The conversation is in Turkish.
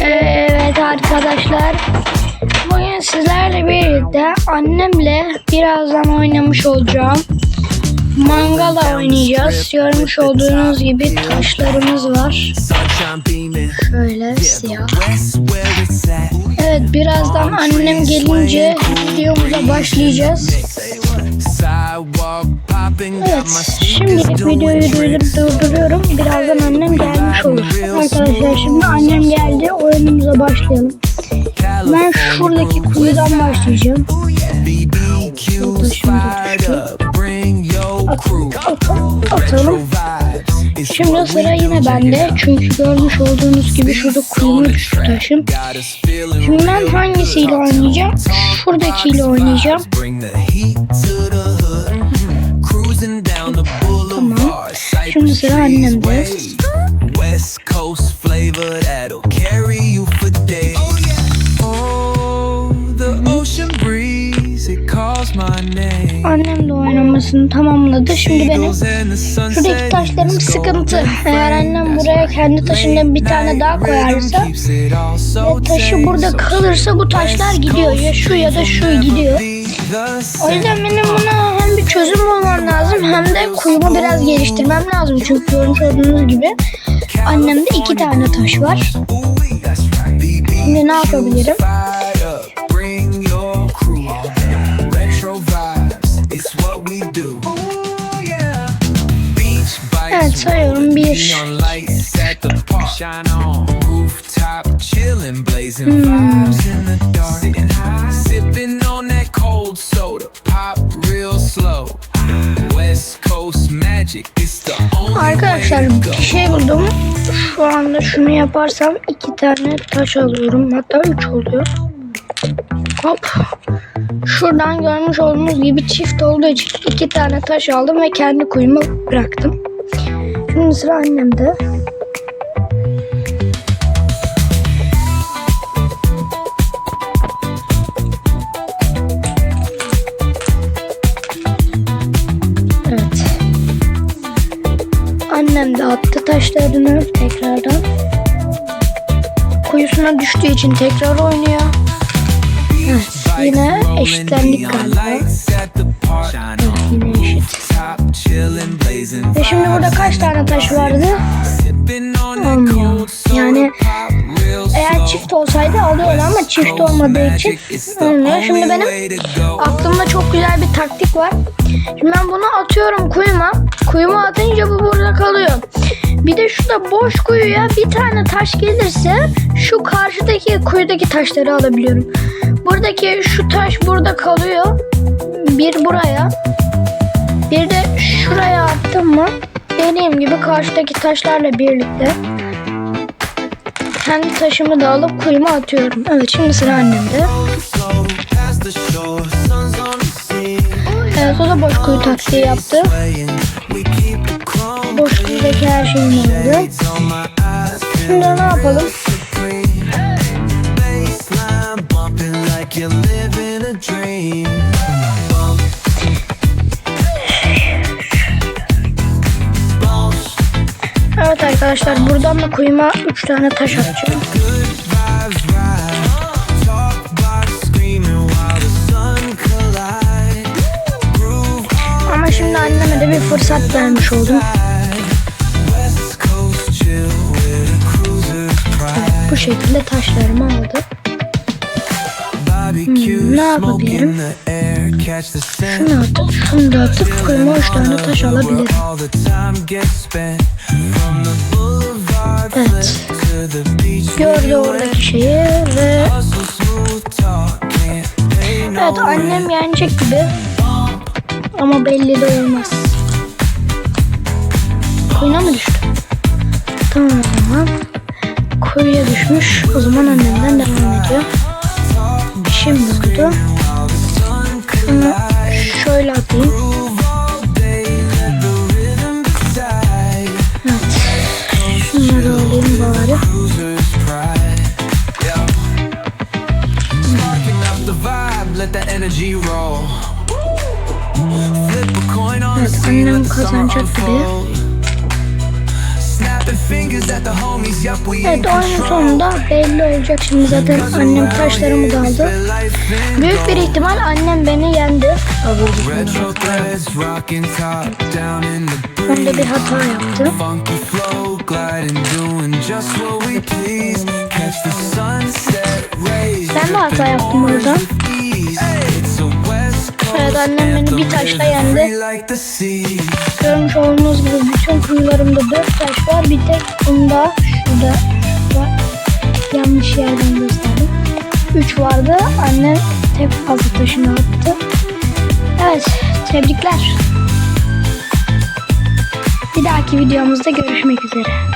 Evet arkadaşlar. Bugün sizlerle birlikte annemle birazdan oynamış olacağım. Mangala oynayacağız. Görmüş olduğunuz gibi taşlarımız var. Şöyle siyah. Evet birazdan annem gelince videomuza başlayacağız. Evet şimdilik videoyu durdurup durduruyorum. Birazdan annem gelmiş olur. Arkadaşlar şimdi annem geldi. Oyunumuza başlayalım. Ben şuradaki kuyudan başlayacağım. Atalım. Şimdi sıra yine bende. Çünkü görmüş olduğunuz gibi şurada kuyumu düştü taşım. Şimdi ben hangisiyle oynayacağım? Şuradakiyle oynayacağım. Şimdi sıra annemde. West Coast flavor that'll carry you for days. Oh, the ocean breeze, it calls my name. Annem de oynamasını tamamladı. Şimdi benim Eagles and the sunset şuradaki taşlarım sıkıntı. Eğer annem buraya kendi taşından bir tane daha koyarsa ve taşı burada kalırsa bu taşlar gidiyor. Ya şu ya da şu gidiyor. O yüzden benim buna çözüm bulmam lazım hem de kuyumu biraz geliştirmem lazım. Çünkü görmüş olduğunuz gibi annemde iki tane taş var. Şimdi ne yapabilirim? fired up. Bring your Anda şunu yaparsam iki tane taş alıyorum. Hatta üç oluyor. Hop. Şuradan görmüş olduğunuz gibi çift olduğu için iki tane taş aldım ve kendi kuyumu bıraktım. Şimdi sıra annemde. Attı taşlarını tekrardan. Kuyusuna düştüğü için tekrar oynuyor. Evet, yine eşitlendik galiba. Yine eşit. Ve şimdi burada kaç tane taş vardı? Olmuyor. Yani eğer çift olsaydı alıyordu ama çift olmadığı için olmuyor. Şimdi benim aklımda çok güzel bir taktik var. Şimdi ben bunu atıyorum kuyuma. Kuyuma atınca bu burada kalıyor. Bir de şurada boş kuyuya bir tane taş gelirse şu karşıdaki kuyudaki taşları alabiliyorum. Buradaki şu taş burada kalıyor. Bir buraya. Bir de şuraya attım mı dediğim gibi karşıdaki taşlarla birlikte kendi taşımı da alıp kuyuma atıyorum. Evet şimdi sıra annemde. Evet o da boş kuyu taktiği yaptı. Boş kuyudaki her şeyimi aldı. Şimdi ne yapalım? Evet arkadaşlar buradan da kuyuma 3 tane taş atacağım. Ama şimdi anneme de bir fırsat vermiş oldum. Şekilde taşlarımı aldı. Hmm, ne yapabilirim? Şunu atıp şunu da atıp kuyuma 3 tane taş alabilirim. Evet. Gördü oradaki şeyi ve evet annem yenecek gibi. Ama belli de olmaz. Kuyuna mı düştü? Tamam o zaman. Kuyuya düşmüş. O zaman annemden devam ediyor. Şimdi oldu. Bunu şöyle atayım. Evet. Şunları alayım bari. Evet, annem kazanacak gibi. Evet oyunun sonunda belli olacak şimdi zaten annem taşlarımı da aldı. Büyük bir ihtimal annem beni yendi. The Onda bir hata yaptı. Funky flow, gliding, doing just what we please. Catch the sunset rays. Ben de hata yaptım orada. It's a West Coast Evet annem beni bir taşla yendi. Görmüş olduğunuz gibi bütün kuyularımda dört taş var. Bir tek bunda şurada var. Yanlış yerden gösterdim. Üç vardı. Annem tek fazla taşını attı. Evet tebrikler. Bir dahaki videomuzda görüşmek üzere.